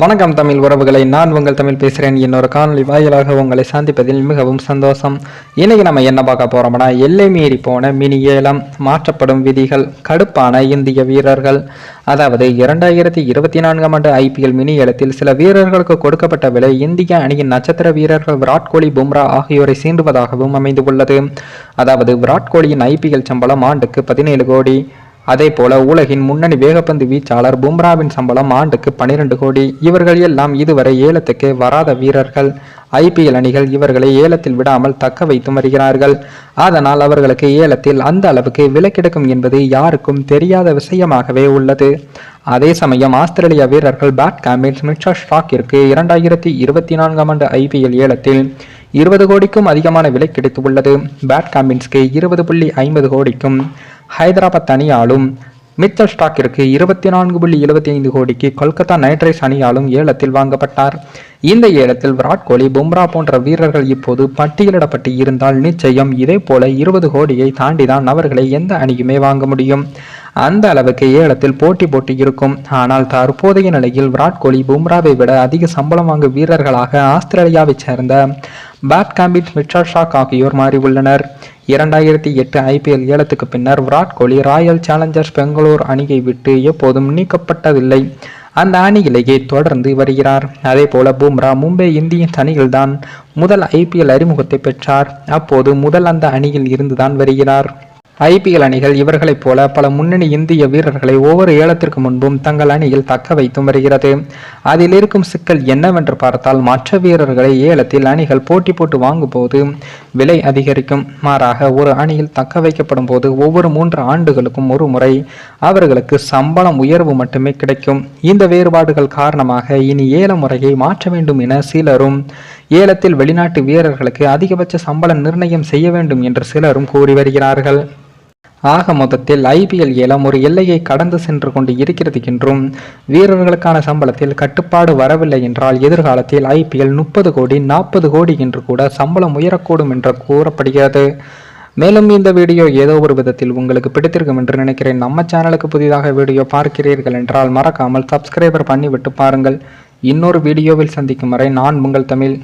வணக்கம் தமிழ் உறவுகளை. நான் உங்கள் தமிழ் பேசுகிறேன். இன்னொரு காணொலி வாயிலாக உங்களை சந்திப்பதில் மிகவும் சந்தோஷம். இன்னைக்கு நம்ம என்ன பார்க்க போறோம்னா எல்லை மீறி போன மினி ஏலம் மாற்றப்படும் விதிகள் கடுப்பான இந்திய வீரர்கள். அதாவது இரண்டாயிரத்தி இருபத்தி நான்காம் ஆண்டு ஐபிஎல் மினி ஏலத்தில் சில வீரர்களுக்கு கொடுக்கப்பட்ட விலை இந்திய அணியின் நட்சத்திர வீரர்கள் விராட் கோலி பும்ரா ஆகியோரை சீண்டுவதாகவும் அமைந்து உள்ளது அதாவது விராட் கோலியின் ஐபிஎல் சம்பளம் ஆண்டுக்கு பதினேழு கோடி. அதே போல உலகின் முன்னணி வேகப்பந்து வீச்சாளர் பும்ராவின் சம்பளம் ஆண்டுக்கு பனிரெண்டு கோடி. இவர்கள் எல்லாம் இதுவரை ஏலத்துக்கு வராத வீரர்கள். ஐபிஎல் அணிகள் இவர்களை ஏலத்தில் விடாமல் தக்க வைத்து வருகிறார்கள். அதனால் அவர்களுக்கு ஏலத்தில் அந்த அளவுக்கு விலை என்பது யாருக்கும் தெரியாத விஷயமாகவே உள்ளது. அதே சமயம் ஆஸ்திரேலிய வீரர்கள் பேட் கேமில் மிச்சர் ஸ்டாக்கிற்கு இரண்டாயிரத்தி இருபத்தி நான்காம் ஆண்டு ஐபிஎல் ஏலத்தில் இருபது கோடிக்கும் அதிகமான விலை கிடைத்துள்ளது. பேட் கேம்பின்ஸ்க்கு இருபது புள்ளி ஐம்பது கோடிக்கும் ஹைதராபாத் அணியாலும் மிச்சல் ஸ்டாக்கிற்கு இருபத்தி நான்கு புள்ளி எழுபத்தி ஐந்து கோடிக்கு கொல்கத்தா நைட் ரைஸ் அணியாலும் ஏலத்தில் வாங்கப்பட்டார். இந்த ஏலத்தில் விராட் கோலி பும்ரா போன்ற வீரர்கள் இப்போது பட்டியலிடப்பட்டு இருந்தால் நிச்சயம் இதே போல இருபது கோடியை தாண்டிதான் அவர்களை எந்த அணியுமே வாங்க முடியும். அந்த அளவுக்கு ஏலத்தில் போட்டி போட்டி இருக்கும். ஆனால் தற்போதைய நிலையில் விராட் கோலி பும்ராவை விட அதிக சம்பளம் வாங்கும் வீரர்களாக ஆஸ்திரேலியாவைச் சேர்ந்த பேட் காம்பிட் மிச்சர் ஷாக் ஆகியோர் மாறியுள்ளனர் இரண்டாயிரத்தி எட்டு ஐபிஎல் ஏலத்துக்கு பின்னர் விராட் கோலி ராயல் சேலஞ்சர்ஸ் பெங்களூர் அணியை விட்டு எப்போதும் நீக்கப்பட்டதில்லை. அந்த அணியிலேயே தொடர்ந்து வருகிறார். அதே போல பும்ரா மும்பை இந்தியன்ஸ் அணியில்தான் முதல் ஐபிஎல் அறிமுகத்தை பெற்றார். அப்போது முதல் அந்த அணியில் இருந்துதான் வருகிறார். ஐபிஎல் அணிகள் இவர்களைப் போல பல முன்னணி இந்திய வீரர்களை ஒவ்வொரு ஏலத்திற்கு முன்பும் தங்கள் அணியில் தக்க வைத்தும் வருகிறது. அதில் இருக்கும் சிக்கல் என்னவென்று பார்த்தால் மற்ற வீரர்களை ஏலத்தில் அணிகள் போட்டி போட்டு வாங்கும்போது விலை அதிகரிக்கும். மாறாக ஒரு அணியில் தக்க வைக்கப்படும் போது ஒவ்வொரு மூன்று ஆண்டுகளுக்கும் ஒரு முறை அவர்களுக்கு சம்பளம் உயர்வு மட்டுமே கிடைக்கும். இந்த வேறுபாடுகள் காரணமாக இனி ஏல முறையை மாற்ற வேண்டும் என சிலரும் ஏலத்தில் வெளிநாட்டு வீரர்களுக்கு அதிகபட்ச சம்பளம் நிர்ணயம் செய்ய வேண்டும் என்று சிலரும் கூறி வருகிறார்கள். ஆக மொத்தத்தில் ஐபிஎல் ஏலம் ஒரு எல்லையை கடந்து சென்று கொண்டு இருக்கிறது என்றும் வீரர்களுக்கான சம்பளத்தில் கட்டுப்பாடு வரவில்லை என்றால் எதிர்காலத்தில் ஐபிஎல் முப்பது கோடி நாற்பது கோடி என்று கூட சம்பளம் உயரக்கூடும் என்று கூறப்படுகிறது. மேலும் இந்த வீடியோ ஏதோ ஒரு விதத்தில் உங்களுக்கு பிடித்திருக்கும் என்று நினைக்கிறேன். நம்ம சேனலுக்கு புதிதாக வீடியோ பார்க்கிறீர்கள் என்றால் மறக்காமல் சப்ஸ்கிரைபர் பண்ணிவிட்டு பாருங்கள். இன்னொரு வீடியோவில் சந்திக்கும் வரை நான் உங்கள் தமிழ்.